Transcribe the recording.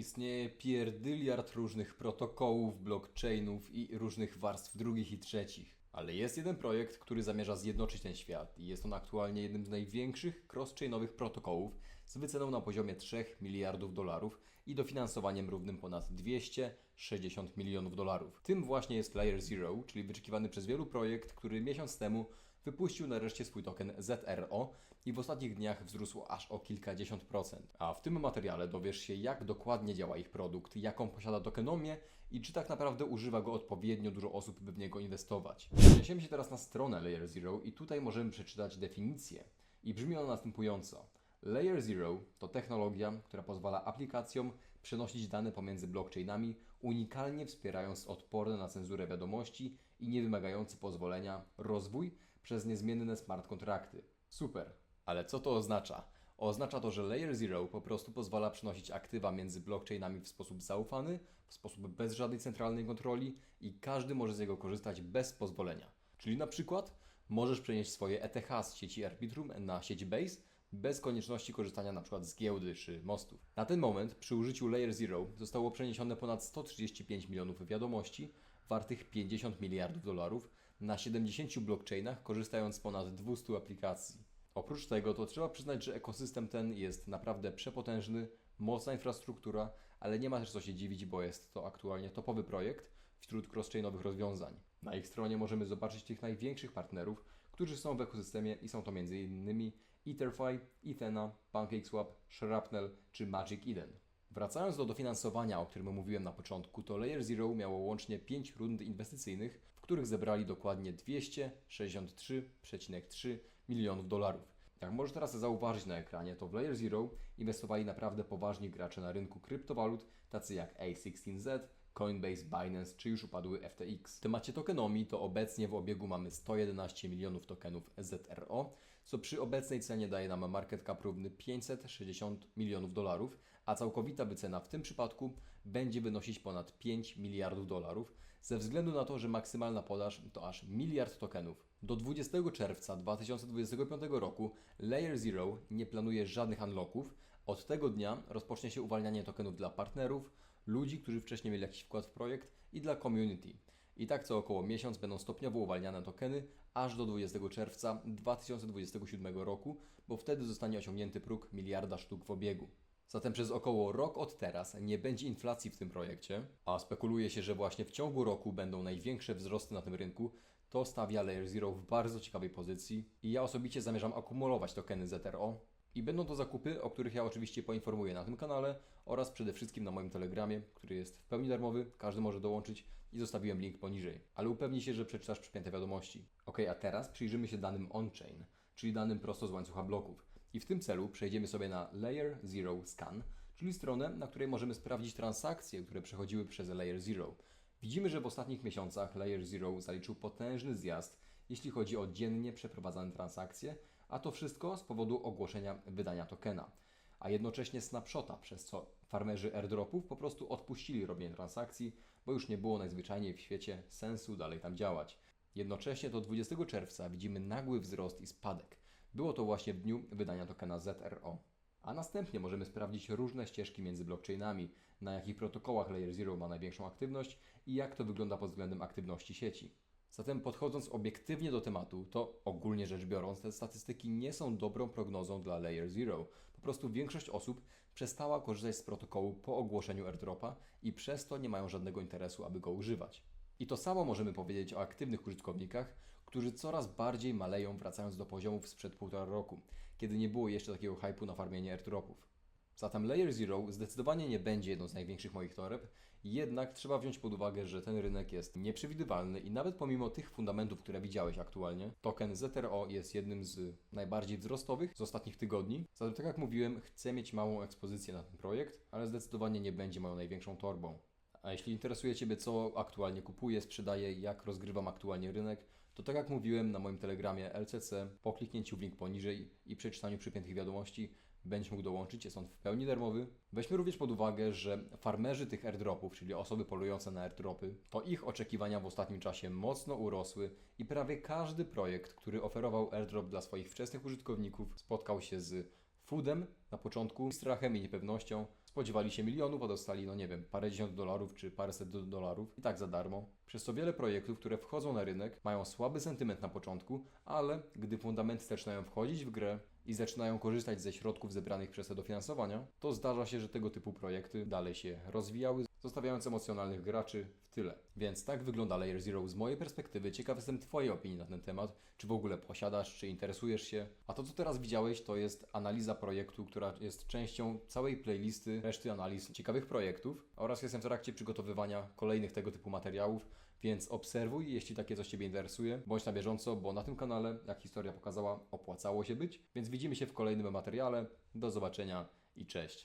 Istnieje pierdyliard różnych protokołów, blockchainów i różnych warstw drugich i trzecich. Ale jest jeden projekt, który zamierza zjednoczyć ten świat i jest on aktualnie jednym z największych cross-chainowych protokołów z wyceną na poziomie 3 miliardów dolarów i dofinansowaniem równym ponad 260 milionów dolarów. Tym właśnie jest Layer Zero, czyli wyczekiwany przez wielu projekt, który miesiąc temu wypuścił nareszcie swój token ZRO i w ostatnich dniach wzrósł aż o kilkadziesiąt procent. A w tym materiale dowiesz się, jak dokładnie działa ich produkt, jaką posiada tokenomię i czy tak naprawdę używa go odpowiednio dużo osób, by w niego inwestować. Przeniesiemy się teraz na stronę Layer Zero i tutaj możemy przeczytać definicję. I brzmi ona następująco. Layer Zero to technologia, która pozwala aplikacjom przenosić dane pomiędzy blockchainami, unikalnie wspierając odporne na cenzurę wiadomości i nie wymagający pozwolenia rozwój przez niezmienne smart kontrakty. Super, ale co to oznacza? Oznacza to, że Layer Zero po prostu pozwala przenosić aktywa między blockchainami w sposób zaufany, w sposób bez żadnej centralnej kontroli i każdy może z niego korzystać bez pozwolenia. Czyli na przykład możesz przenieść swoje ETH z sieci Arbitrum na sieć Base bez konieczności korzystania przykład z giełdy czy mostów. Na ten moment przy użyciu Layer Zero zostało przeniesione ponad 135 milionów wiadomości wartych 50 miliardów dolarów na 70 blockchainach, korzystając z ponad 200 aplikacji. Oprócz tego to trzeba przyznać, że ekosystem ten jest naprawdę przepotężny, mocna infrastruktura, ale nie ma też co się dziwić, bo jest to aktualnie topowy projekt wśród cross-chainowych rozwiązań. Na ich stronie możemy zobaczyć tych największych partnerów, którzy są w ekosystemie i są to m.in. Etherfi, Ethena, PancakeSwap, Shrapnel czy Magic Eden. Wracając do dofinansowania, o którym mówiłem na początku, to Layer Zero miało łącznie 5 rund inwestycyjnych, w których zebrali dokładnie 263,3 milionów dolarów. Jak możesz teraz zauważyć na ekranie, to w Layer Zero inwestowali naprawdę poważni gracze na rynku kryptowalut, tacy jak A16Z, Coinbase, Binance czy już upadły FTX. W temacie tokenomii to obecnie w obiegu mamy 111 milionów tokenów ZRO, co przy obecnej cenie daje nam market cap równy 560 milionów dolarów, a całkowita wycena w tym przypadku będzie wynosić ponad 5 miliardów dolarów, ze względu na to, że maksymalna podaż to aż miliard tokenów. Do 20 czerwca 2025 roku Layer Zero nie planuje żadnych unlocków. Od tego dnia rozpocznie się uwalnianie tokenów dla partnerów, ludzi, którzy wcześniej mieli jakiś wkład w projekt i dla community. I tak co około miesiąc będą stopniowo uwalniane tokeny aż do 20 czerwca 2027 roku, bo wtedy zostanie osiągnięty próg miliarda sztuk w obiegu. Zatem przez około rok od teraz nie będzie inflacji w tym projekcie, a spekuluje się, że właśnie w ciągu roku będą największe wzrosty na tym rynku, to stawia Layer Zero w bardzo ciekawej pozycji i ja osobiście zamierzam akumulować tokeny ZRO i będą to zakupy, o których ja oczywiście poinformuję na tym kanale oraz przede wszystkim na moim Telegramie, który jest w pełni darmowy, każdy może dołączyć i zostawiłem link poniżej. Ale upewnij się, że przeczytasz przypięte wiadomości. Ok, a teraz przyjrzymy się danym on-chain, czyli danym prosto z łańcucha bloków. I w tym celu przejdziemy sobie na Layer Zero Scan, czyli stronę, na której możemy sprawdzić transakcje, które przechodziły przez Layer Zero. Widzimy, że w ostatnich miesiącach Layer Zero zaliczył potężny zjazd, jeśli chodzi o dziennie przeprowadzane transakcje, a to wszystko z powodu ogłoszenia wydania tokena, a jednocześnie snapshota, przez co farmerzy airdropów po prostu odpuścili robienie transakcji, bo już nie było najzwyczajniej w świecie sensu dalej tam działać. Jednocześnie do 20 czerwca widzimy nagły wzrost i spadek. Było to właśnie w dniu wydania tokena ZRO. A następnie możemy sprawdzić różne ścieżki między blockchainami, na jakich protokołach Layer Zero ma największą aktywność i jak to wygląda pod względem aktywności sieci. Zatem podchodząc obiektywnie do tematu, to ogólnie rzecz biorąc, te statystyki nie są dobrą prognozą dla Layer Zero. Po prostu większość osób przestała korzystać z protokołu po ogłoszeniu airdropa i przez to nie mają żadnego interesu, aby go używać. I to samo możemy powiedzieć o aktywnych użytkownikach, którzy coraz bardziej maleją, wracając do poziomów sprzed półtora roku, kiedy nie było jeszcze takiego hypu na farmienie airdropów. Zatem Layer Zero zdecydowanie nie będzie jedną z największych moich toreb, jednak trzeba wziąć pod uwagę, że ten rynek jest nieprzewidywalny i nawet pomimo tych fundamentów, które widziałeś aktualnie, token ZRO jest jednym z najbardziej wzrostowych z ostatnich tygodni. Zatem tak jak mówiłem, chcę mieć małą ekspozycję na ten projekt, ale zdecydowanie nie będzie moją największą torbą. A jeśli interesuje Ciebie, co aktualnie kupuję, sprzedaję, jak rozgrywam aktualnie rynek, to tak jak mówiłem na moim telegramie LCC, po kliknięciu w link poniżej i przeczytaniu przypiętych wiadomości, będziesz mógł dołączyć, jest on w pełni darmowy. Weźmy również pod uwagę, że farmerzy tych airdropów, czyli osoby polujące na airdropy, to ich oczekiwania w ostatnim czasie mocno urosły i prawie każdy projekt, który oferował airdrop dla swoich wczesnych użytkowników, spotkał się z foodem na początku, strachem i niepewnością. spodziewali się milionów, a dostali, no nie wiem, parędziesiąt dolarów czy paręset do- dolarów i tak za darmo. Przez to wiele projektów, które wchodzą na rynek, mają słaby sentyment na początku, ale gdy fundamenty zaczynają wchodzić w grę i zaczynają korzystać ze środków zebranych przez te dofinansowania, to zdarza się, że tego typu projekty dalej się rozwijały, zostawiając emocjonalnych graczy w tyle. Więc tak wygląda Layer Zero z mojej perspektywy. Ciekaw jestem Twojej opinii na ten temat. Czy w ogóle posiadasz, czy interesujesz się? A to, co teraz widziałeś, to jest analiza projektu, która jest częścią całej playlisty reszty analiz ciekawych projektów oraz jestem w trakcie przygotowywania kolejnych tego typu materiałów. Więc obserwuj, jeśli takie coś Ciebie interesuje, bądź na bieżąco, bo na tym kanale, jak historia pokazała, opłacało się być. Więc widzimy się w kolejnym materiale. Do zobaczenia i cześć.